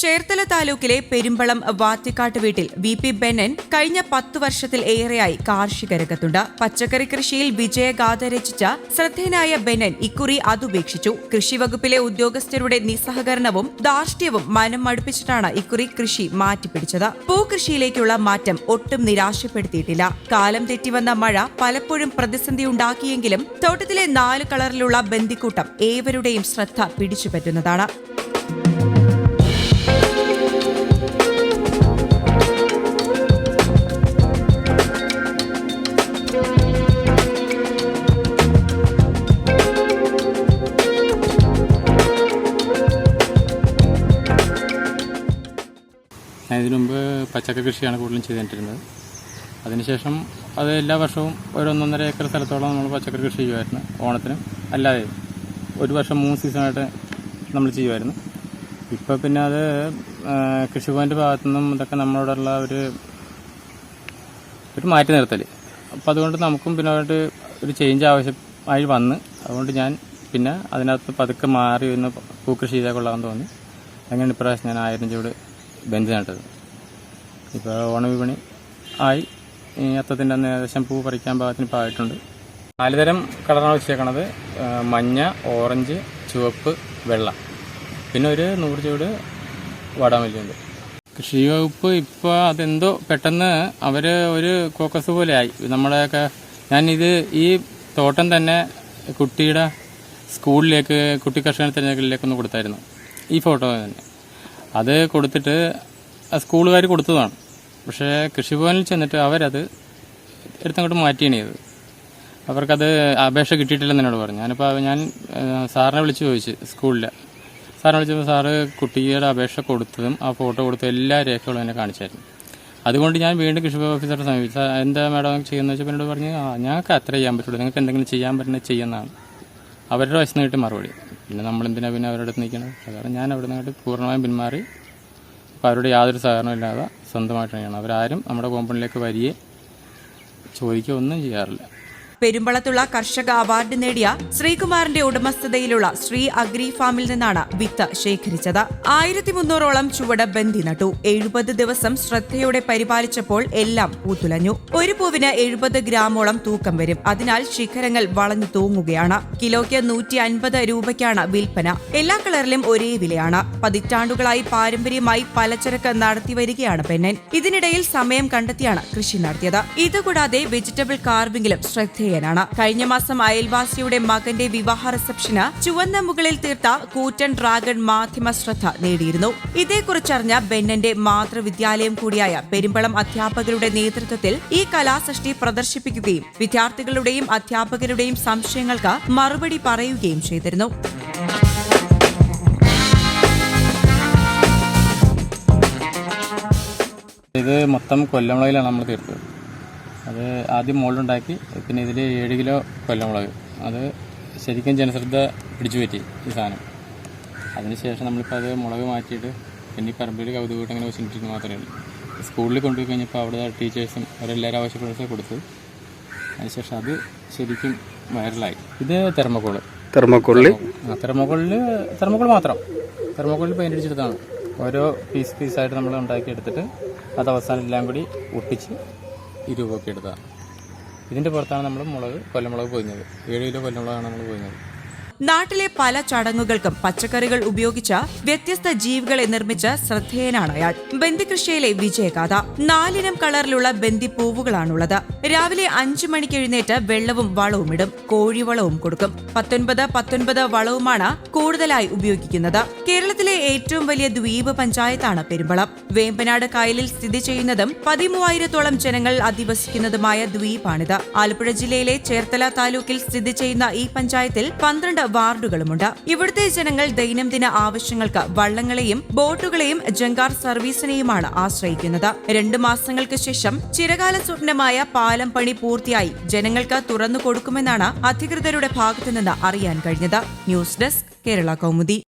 ചേർത്തല താലൂക്കിലെ പെരുമ്പളം വാത്തിക്കാട്ട് വീട്ടിൽ V P ബെന്നൻ കഴിഞ്ഞ പത്തു വർഷത്തിൽ ഏറെയായി കാർഷിക രംഗത്തുണ്ട്. പച്ചക്കറി കൃഷിയിൽ വിജയഗാഥ രചിച്ച ശ്രദ്ധേയനായ ബെന്നൻ ഇക്കുറി അതുപേക്ഷിച്ചു. കൃഷി വകുപ്പിലെ ഉദ്യോഗസ്ഥരുടെ നിസ്സഹകരണവും ധാർഷ്ട്യവും മനം മടുപ്പിച്ചിട്ടാണ് ഇക്കുറി കൃഷി മാറ്റിപ്പിടിച്ചത്. പൂകൃഷിയിലേക്കുള്ള മാറ്റം ഒട്ടും നിരാശപ്പെടുത്തിയിട്ടില്ല. കാലം തെറ്റിവന്ന മഴ പലപ്പോഴും പ്രതിസന്ധിയുണ്ടാക്കിയെങ്കിലും തോട്ടത്തിലെ നാല് കളറിലുള്ള ബന്ദിക്കൂട്ടം ഏവരുടെയും ശ്രദ്ധ പിടിച്ചുപറ്റുന്നതാണ്. ഞാൻ ഇതിനു മുമ്പ് പച്ചക്കറി കൃഷിയാണ് കൂടുതലും ചെയ്തുകൊണ്ടിരുന്നത് അതിനുശേഷം അത് എല്ലാ വർഷവും ഒരു ഒന്നൊന്നര ഏക്കർ സ്ഥലത്തോളം നമ്മൾ പച്ചക്കറി കൃഷി ചെയ്യുമായിരുന്നു ഓണത്തിനും. അല്ലാതെ ഒരു വർഷം മൂന്ന് സീസണായിട്ട് നമ്മൾ ചെയ്യുമായിരുന്നു. ഇപ്പോൾ പിന്നെ അത് കൃഷിഭവന്റെ ഭാഗത്തു നിന്നും ഇതൊക്കെ നമ്മളോടുള്ള ഒരു ഒരു മാറ്റി നിർത്തൽ അപ്പോൾ അതുകൊണ്ട് നമുക്കും പിന്നെ അവരുടെ ഒരു ചേഞ്ച് ആവശ്യമായി വന്ന്. അതുകൊണ്ട് ഞാൻ പിന്നെ അതിനകത്ത് പതുക്കെ മാറി ഒന്ന് പൂക്കൃഷി ചെയ്താൽ കൊള്ളാമെന്ന് തോന്നി. അങ്ങനെ ഇപ്രാവശ്യം ഞാൻ ആയിരം ചൂട് ബെഞ്ച് നട്ടത് ഇപ്പോൾ ഓണവിപണി ആയി. അത്തത്തിന്റെ അന്ന് ഏകദേശം പൂ പറിക്കാൻ പാകത്തിന് ഇപ്പോൾ ആയിട്ടുണ്ട് നാലുതരം കളറാണ് വെച്ചേക്കണത്. മഞ്ഞ ഓറഞ്ച് ചുവപ്പ് വെള്ള. പിന്നെ ഒരു നൂറ് ചൂട് വാടാമല്ലിയുണ്ട് കൃഷി വകുപ്പ് ഇപ്പോൾ അതെന്തോ പെട്ടെന്ന് അവർ ഒരു കോക്കസ് പോലെ ആയി. നമ്മുടെയൊക്കെ ഞാനിത് ഈ തോട്ടം തന്നെ കുട്ടിയുടെ സ്കൂളിലേക്ക് കുട്ടി കർഷക തിരഞ്ഞെടുക്കലിലേക്ക് ഒന്ന് കൊടുത്തായിരുന്നു. ഈ ഫോട്ടോ തന്നെ. അത് കൊടുത്തിട്ട് സ്കൂളുകാർ കൊടുത്തതാണ്. പക്ഷേ കൃഷിഭവനിൽ ചെന്നിട്ട് അവരത് എടുത്തങ്ങോട്ട് മാറ്റിയാണ് ചെയ്തത്. അവർക്കത് അപേക്ഷ കിട്ടിയിട്ടില്ലെന്ന് എന്നോട് പറഞ്ഞു. ഞാനിപ്പോൾ ഞാൻ സാറിനെ വിളിച്ച് ചോദിച്ചു സ്കൂളിൽ സാറിനെ വിളിച്ചപ്പോൾ സാറ് കുട്ടിയുടെ അപേക്ഷ കൊടുത്തതും ആ ഫോട്ടോ കൊടുത്ത എല്ലാ രേഖകളും എന്നെ കാണിച്ചായിരുന്നു. അതുകൊണ്ട് ഞാൻ വീണ്ടും കൃഷി ഓഫീസറെ സമീപിച്ചു. എന്താ മാഡം ചെയ്യുന്നത് വെച്ചപ്പോൾ എന്നോട് പറഞ്ഞു ആ ഞങ്ങൾക്ക് അത്ര ചെയ്യാൻ പറ്റുള്ളൂ. നിങ്ങൾക്ക് എന്തെങ്കിലും ചെയ്യാൻ പറ്റുന്നത് ചെയ്യുന്നതാണ് അവരുടെ വശത്ത് കിട്ടി മറുപടി. പിന്നെ നമ്മളെന്തിനാണ് പിന്നെ അവരുടെ അടുത്ത് നിൽക്കുന്നത്? അതാണ് ഞാൻ അവിടെ നിന്നിട്ട് പൂർണമായും പിന്മാറി. അപ്പോൾ അവരുടെ യാതൊരു സഹകരണവും ഇല്ലാതെ സ്വന്തമായിട്ട് ചെയ്യണം അവരാരും നമ്മുടെ കോമ്പൗണ്ടിലേക്ക് വരികയും ചോദിക്കുകയോ ഒന്നും ചെയ്യാറില്ല. പെരുമ്പളത്തുള്ള കർഷക അവാർഡ് നേടിയ ശ്രീകുമാറിന്റെ ഉടമസ്ഥതയിലുള്ള ശ്രീ അഗ്രി ഫാമിൽ നിന്നാണ് വിത്ത് ശേഖരിച്ചത്. ആയിരത്തി മുന്നൂറോളം ചുവട് ബന്ദി നട്ടു. എഴുപത് ദിവസം ശ്രദ്ധയോടെ പരിപാലിച്ചപ്പോൾ എല്ലാം പൂത്തുലഞ്ഞു. ഒരു പൂവിന് എഴുപത് ഗ്രാമോളം തൂക്കം വരും. അതിനാൽ ശിഖരങ്ങൾ വളഞ്ഞു തൂങ്ങുകയാണ്. കിലോയ്ക്ക് നൂറ്റി അൻപത് രൂപയ്ക്കാണ് വിൽപ്പന. എല്ലാ കളറിലും ഒരേ വിലയാണ്. പതിറ്റാണ്ടുകളായി പാരമ്പര്യമായി പലചരക്ക് നടത്തിവരികയാണ് പെണ്ണൻ. ഇതിനിടയിൽ സമയം കണ്ടെത്തിയാണ് കൃഷി നടത്തിയത്. ഇതുകൂടാതെ വെജിറ്റബിൾ കാർവിംഗിലും ശ്രദ്ധേയനാണ് കഴിഞ്ഞ മാസം അയൽവാസിയുടെ മകന്റെ വിവാഹ റിസപ്ഷന് ചുവന്ന മുകളിൽ തീർത്ത കൂറ്റൻ ഡ്രാഗൺ മാധ്യമ ശ്രദ്ധ നേടിയിരുന്നു. ഇതേക്കുറിച്ചറിഞ്ഞ ബെന്നന്റെ മാതൃവിദ്യാലയം കൂടിയായ പെരുമ്പളം അധ്യാപകരുടെ നേതൃത്വത്തിൽ ഈ കലാസൃഷ്ടി പ്രദർശിപ്പിക്കുകയും വിദ്യാർത്ഥികളുടെയും അധ്യാപകരുടെയും സംശയങ്ങൾക്ക് മറുപടി പറയുകയും ചെയ്തിരുന്നു. ഇത് മൊത്തം കൊല്ലമുളയിലാണ് നമ്മൾ തീർത്തത്. അത് ആദ്യം മുകളിലുണ്ടാക്കി പിന്നെ ഇതിൽ ഏഴ് കിലോ കൊല്ലമുളക്. അത് ശരിക്കും ജനശ്രദ്ധ പിടിച്ചു പറ്റി ഈ സാധനം. അതിനുശേഷം നമ്മളിപ്പോൾ അത് മുളക് മാറ്റിയിട്ട് പിന്നെ ഈ പറമ്പിൽ കൗതുകൂട്ട് അങ്ങനെ വെച്ചിട്ട് മാത്രമേ ഉള്ളൂ. സ്കൂളിൽ കൊണ്ടുപോയി കഴിഞ്ഞപ്പോൾ അവിടെ ടീച്ചേഴ്സും അവരെല്ലാവരും ആവശ്യപ്പെടുന്നത് കൊടുത്തു. അതിനുശേഷം അത് ശരിക്കും വൈറലായി. ഇത് തെർമക്കോൾ. തെർമക്കോളിൽ ആ തെർമക്കോളിൽ തെർമക്കോൾ മാത്രം. തെർമക്കോളിൽ പെയിന്റ് അടിച്ചെടുത്താണ് ഓരോ പീസ് പീസായിട്ട് നമ്മൾ ഉണ്ടാക്കിയെടുത്തിട്ട് അത് അവസാനം എല്ലാം കൂടി ഒട്ടിച്ച് ഈ രൂപമൊക്കെ ഇതിന്റെ പുറത്താണ് നമ്മൾ മുളക് കൊല്ലമുളക് പൊതിഞ്ഞത്. ഏഴ് കിലോ കൊല്ലമുളകാണ് നമ്മൾ പൊതിഞ്ഞത്. നാട്ടിലെ പല ചടങ്ങുകൾക്കും പച്ചക്കറികൾ ഉപയോഗിച്ച വ്യത്യസ്ത ജീവികളെ നിർമ്മിച്ച ശ്രദ്ധേയനാണ് അയാൾ. ബന്ദികൃഷിയിലെ വിജയഗാഥ. നാലിനം കളറിലുള്ള ബന്ദി പൂവുകളാണുള്ളത് രാവിലെ അഞ്ചു മണിക്ക് എഴുന്നേറ്റ് വെള്ളവും വളവും ഇടും. കോഴിവളവും കൊടുക്കും. പത്തൊൻപത് പത്തൊൻപത് വളവുമാണ് കൂടുതലായി ഉപയോഗിക്കുന്നത്. കേരളത്തിലെ ഏറ്റവും വലിയ ദ്വീപ് പഞ്ചായത്താണ് പെരുമ്പളം. വേമ്പനാട് കായലിൽ സ്ഥിതി ചെയ്യുന്നതും പതിമൂവായിരത്തോളം ജനങ്ങൾ അധിവസിക്കുന്നതുമായ ദ്വീപാണിത്. ആലപ്പുഴ ജില്ലയിലെ ചേർത്തല താലൂക്കിൽ സ്ഥിതി ചെയ്യുന്ന ഈ പഞ്ചായത്തിൽ പന്ത്രണ്ട് വാർഡുകളുമുണ്ട്. ഇവിടുത്തെ ജനങ്ങൾ ദൈനംദിന ആവശ്യങ്ങൾക്ക് വള്ളങ്ങളെയും ബോട്ടുകളെയും ജങ്കാർ സർവീസിനെയുമാണ് ആശ്രയിക്കുന്നത്. രണ്ട് മാസങ്ങൾക്ക് ശേഷം ചിരകാല സ്വപ്നമായ പാലം പണി പൂർത്തിയായി ജനങ്ങൾക്ക് തുറന്നു കൊടുക്കുമെന്നാണ് അധികൃതരുടെ ഭാഗത്തുനിന്ന് അറിയാൻ കഴിഞ്ഞത്. News desk Kerala Kaumudi.